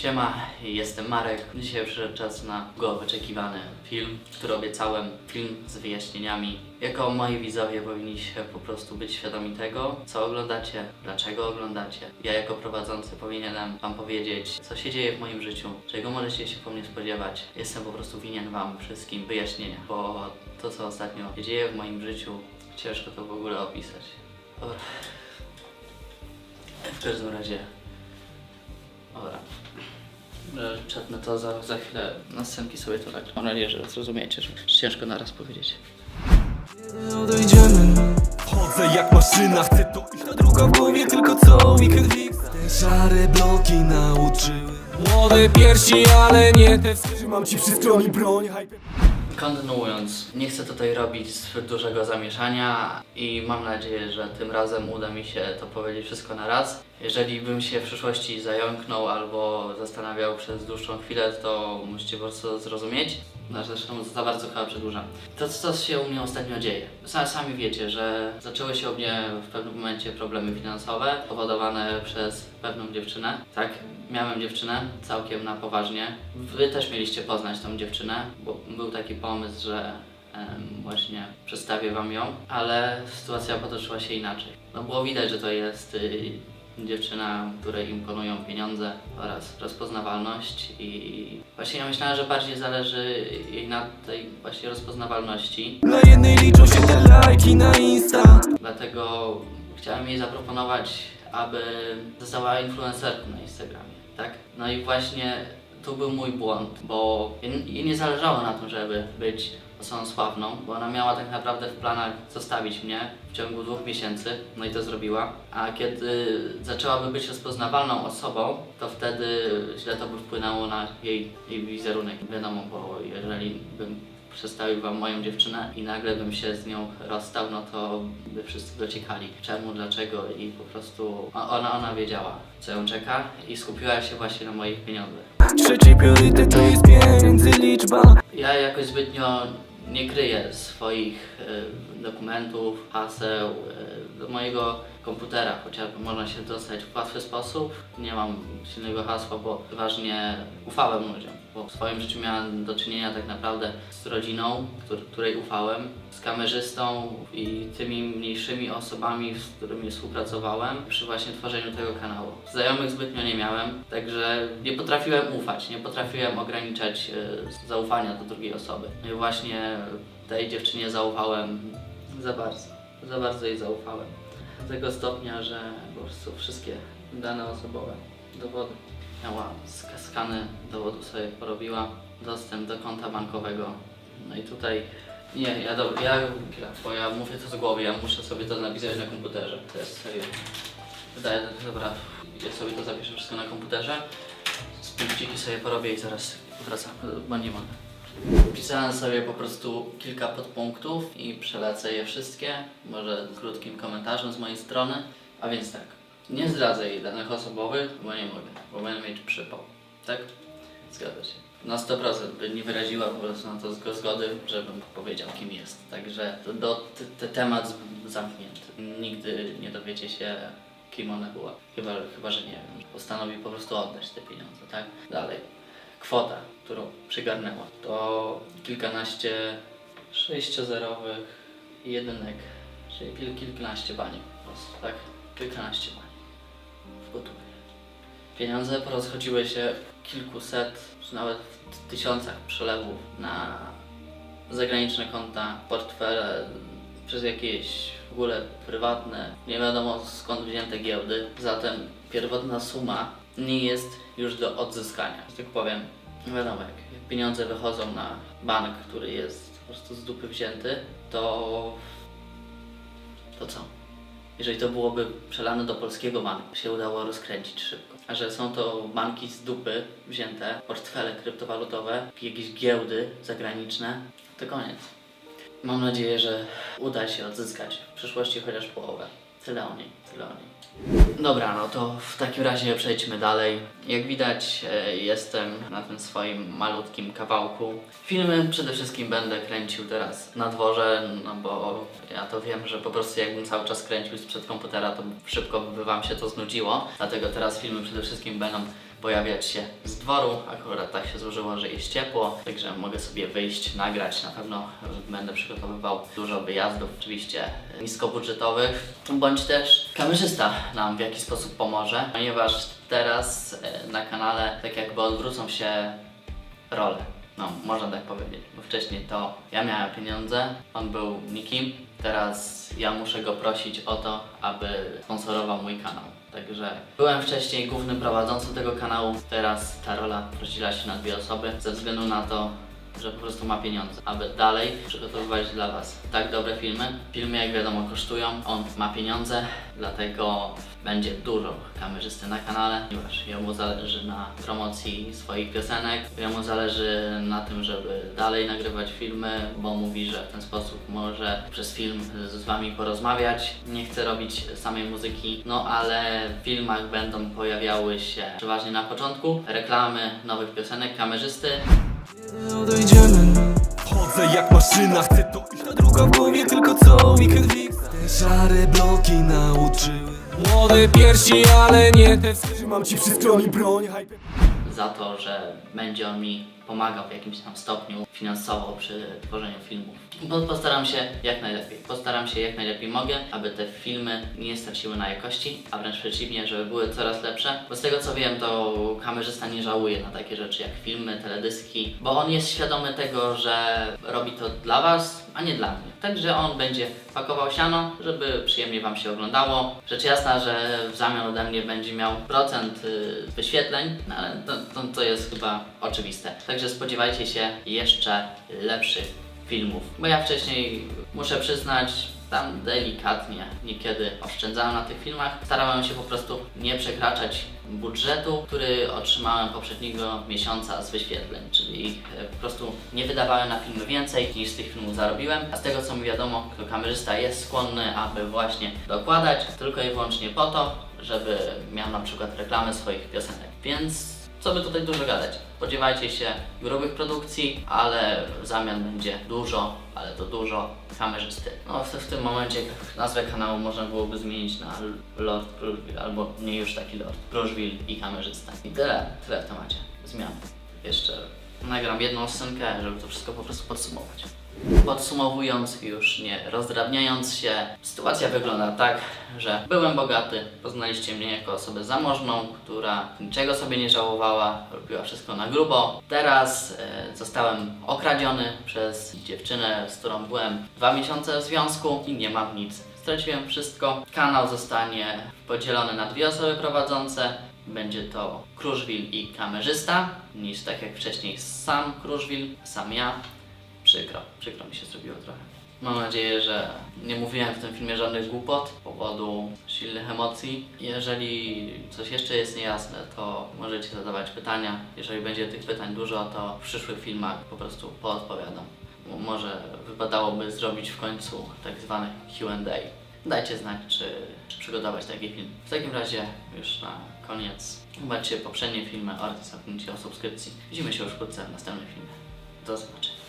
Siema, jestem Marek. Dzisiaj przyszedł czas na go wyczekiwany film, który obiecałem. Film z wyjaśnieniami. Jako moi widzowie powinniście po prostu być świadomi tego, co oglądacie, dlaczego oglądacie. Ja jako prowadzący powinienem Wam powiedzieć, co się dzieje w moim życiu, czego możecie się po mnie spodziewać. Jestem po prostu winien Wam wszystkim wyjaśnienia, bo to, co ostatnio się dzieje w moim życiu, ciężko to w ogóle opisać. Dobra. W każdym razie Dobra. E, Czepnę to za, za chwilę. Następki sobie to tak. Mam nadzieję, że zrozumiecie, że ciężko naraz powiedzieć. odejdziemy Chodzę jak maszyna, chcę to iść na druga w głowie Tylko co weekend fix Te szare bloki nauczyły Młode piersi, ale nie te Trzymam ci przy stronie broń Kontynuując, nie chcę tutaj robić zbyt dużego zamieszania i mam nadzieję, że tym razem uda mi się to powiedzieć wszystko na raz. Jeżeli bym się w przyszłości zająknął albo zastanawiał przez dłuższą chwilę, to musicie po prostu zrozumieć. Zresztą za bardzo chyba przedłużam. To, co się u mnie ostatnio dzieje. Sa- Sami wiecie, że zaczęły się u mnie w pewnym momencie problemy finansowe powodowane przez pewną dziewczynę. Tak, miałem dziewczynę całkiem na poważnie. Wy też mieliście poznać tą dziewczynę, bo był taki pomysł, że właśnie przedstawię wam ją, ale sytuacja potoczyła się inaczej. No było widać, że to jest y, dziewczyna, której imponują pieniądze oraz rozpoznawalność i właśnie ja myślałem, że bardziej zależy jej na tej właśnie rozpoznawalności, Dla jednej liczą się te lajki na Insta dlatego chciałem jej zaproponować, aby została influencerką na Instagramie, tak? No i właśnie tu był mój błąd, bo jej nie zależało na tym, żeby być osobą sławną, bo ona miała tak naprawdę w planach zostawić mnie w ciągu dwóch miesięcy, no i to zrobiła. A kiedy zaczęłaby być rozpoznawalną osobą, to wtedy źle to by wpłynęło na jej, jej wizerunek. Wiadomo, bo jeżeli bym przedstawił wam moją dziewczynę i nagle bym się z nią rozstał, no to by wszyscy dociekali czemu, dlaczego i po prostu ona, ona wiedziała, co ją czeka i skupiła się właśnie na moich pieniądzach. Trzeci priorytet to jest pieniędzy liczba. Ja jakoś zbytnio nie kryję swoich e, dokumentów, haseł do mojego komputera, chociażby można się dostać w łatwy sposób. Nie mam silnego hasła, bo przeważnie ufałem ludziom, bo w swoim życiu miałem do czynienia tak naprawdę z rodziną, któr- której ufałem, z kamerzystą i tymi mniejszymi osobami, z którymi współpracowałem przy właśnie tworzeniu tego kanału. Znajomych zbytnio nie miałem, także nie potrafiłem ufać, nie potrafiłem ograniczać e, zaufania do drugiej osoby. No i właśnie tej dziewczynie zaufałem za bardzo, za bardzo jej zaufałem. Do tego stopnia, że po prostu wszystkie dane osobowe, dowody miała, sk- skany dowodu sobie porobiła, dostęp do konta bankowego. No i tutaj nie, ja, do, ja, bo ja mówię to z głowy, ja muszę sobie to napisać na komputerze. To jest serio. Wydaje, dobra, ja sobie to zapiszę wszystko na komputerze. Z punkciki sobie porobię i zaraz wracam, bo nie mogę. Pisałem sobie po prostu kilka podpunktów i przelecę je wszystkie, może krótkim komentarzem z mojej strony. A więc tak, nie zdradzę jej danych osobowych, bo nie mogę, bo będę mieć przypał. Tak? Zgadza się. Na 100% by nie wyraziła po prostu na to zgo- zgody, żebym powiedział kim jest. Także to, do, te, te temat zamknięty. Nigdy nie dowiecie się kim ona była. Chyba, chyba że nie wiem. Postanowi po prostu oddać te pieniądze, tak? Dalej. Kwota, którą przygarnęła, to kilkanaście sześciozerowych jedynek, czyli kil, kilkanaście baniek po prostu, tak? Kilkanaście baniek w gotówce. Pieniądze porozchodziły się w kilkuset, czy nawet w tysiącach przelewów na zagraniczne konta, portfele, przez jakieś w ogóle prywatne, nie wiadomo skąd wzięte giełdy. Zatem pierwotna suma nie jest już do odzyskania. Tak powiem, nie wiadomo, jak pieniądze wychodzą na bank, który jest po prostu z dupy wzięty, to to co? Jeżeli to byłoby przelane do polskiego banku, się udało rozkręcić szybko. A że są to banki z dupy wzięte, portfele kryptowalutowe, jakieś giełdy zagraniczne, to koniec. Mam nadzieję, że uda się odzyskać w przyszłości chociaż połowę. Tyle o niej, tyle o niej. Dobra, no to w takim razie przejdźmy dalej. Jak widać, e, jestem na tym swoim malutkim kawałku. Filmy przede wszystkim będę kręcił teraz na dworze, no bo ja to wiem, że po prostu jakbym cały czas kręcił sprzed komputera, to szybko by wam się to znudziło. Dlatego teraz filmy przede wszystkim będą pojawiać się z dworu. Akurat tak się złożyło, że jest ciepło, także mogę sobie wyjść, nagrać. Na pewno będę przygotowywał dużo wyjazdów, oczywiście niskobudżetowych, bądź też kamerzysta nam w jakiś sposób pomoże, ponieważ teraz e, na kanale tak jakby odwrócą się role. No, można tak powiedzieć, bo wcześniej to ja miałem pieniądze, on był nikim, teraz ja muszę go prosić o to, aby sponsorował mój kanał. Także byłem wcześniej głównym prowadzącym tego kanału, teraz ta rola rozdziela się na dwie osoby. Ze względu na to, że po prostu ma pieniądze, aby dalej przygotowywać dla Was tak dobre filmy. Filmy, jak wiadomo, kosztują, on ma pieniądze, dlatego będzie dużo kamerzysty na kanale, ponieważ jemu zależy na promocji swoich piosenek, jemu zależy na tym, żeby dalej nagrywać filmy, bo mówi, że w ten sposób może przez film z Wami porozmawiać. Nie chce robić samej muzyki, no ale w filmach będą pojawiały się przeważnie na początku reklamy nowych piosenek kamerzysty, Chodzę jak maszyna, chcę to iść. Na druga w głowie Tylko co weekend fix Te szare bloki nauczyły. Młode piersi, ale nie te Trzymam ci przy stronie broń za to, że będzie on mi pomagał w jakimś tam stopniu finansowo przy tworzeniu filmów. Bo postaram się jak najlepiej. Postaram się jak najlepiej mogę, aby te filmy nie straciły na jakości, a wręcz przeciwnie, żeby były coraz lepsze. Bo z tego co wiem, to kamerzysta nie żałuje na takie rzeczy jak filmy, teledyski, bo on jest świadomy tego, że robi to dla Was, a nie dla mnie. Także on będzie pakował siano, żeby przyjemnie Wam się oglądało. Rzecz jasna, że w zamian ode mnie będzie miał procent y, wyświetleń, no ale to, to, to jest chyba oczywiste. Także spodziewajcie się jeszcze lepszych filmów. Bo ja wcześniej, muszę przyznać, tam delikatnie niekiedy oszczędzałem na tych filmach. Starałem się po prostu nie przekraczać budżetu, który otrzymałem poprzedniego miesiąca z wyświetleń, czyli e, po prostu nie wydawałem na filmy więcej niż z tych filmów zarobiłem. A z tego co mi wiadomo, to kamerzysta jest skłonny, aby właśnie dokładać tylko i wyłącznie po to, żeby miał na przykład reklamy swoich piosenek. Więc co by tutaj dużo gadać? Spodziewajcie się grubych produkcji, ale w zamian będzie dużo, ale to dużo kamerzysty. No w, w tym momencie nazwę kanału można byłoby zmienić na Lord Kruszwil, albo nie już taki Lord Kruszwil i kamerzysta. I tyle, tyle w temacie zmian. Jeszcze nagram jedną scenkę, żeby to wszystko po prostu podsumować. Podsumowując, już nie rozdrabniając się, sytuacja wygląda tak, że byłem bogaty, poznaliście mnie jako osobę zamożną, która niczego sobie nie żałowała, robiła wszystko na grubo. Teraz e, zostałem okradziony przez dziewczynę, z którą byłem dwa miesiące w związku i nie mam nic. Straciłem wszystko. Kanał zostanie podzielony na dwie osoby prowadzące. Będzie to Kruszwil i kamerzysta, niż tak jak wcześniej sam Kruszwil, sam ja. Przykro, przykro mi się zrobiło trochę. Mam nadzieję, że nie mówiłem w tym filmie żadnych głupot z powodu silnych emocji. Jeżeli coś jeszcze jest niejasne, to możecie zadawać pytania. Jeżeli będzie tych pytań dużo, to w przyszłych filmach po prostu poodpowiadam. Może wypadałoby zrobić w końcu tak zwany Q&A. Dajcie znać, czy, czy przygotować taki film. W takim razie już na koniec zobaczcie poprzednie filmy oraz zapomnijcie o subskrypcji. Widzimy się już wkrótce w następnym filmie. Do zobaczenia.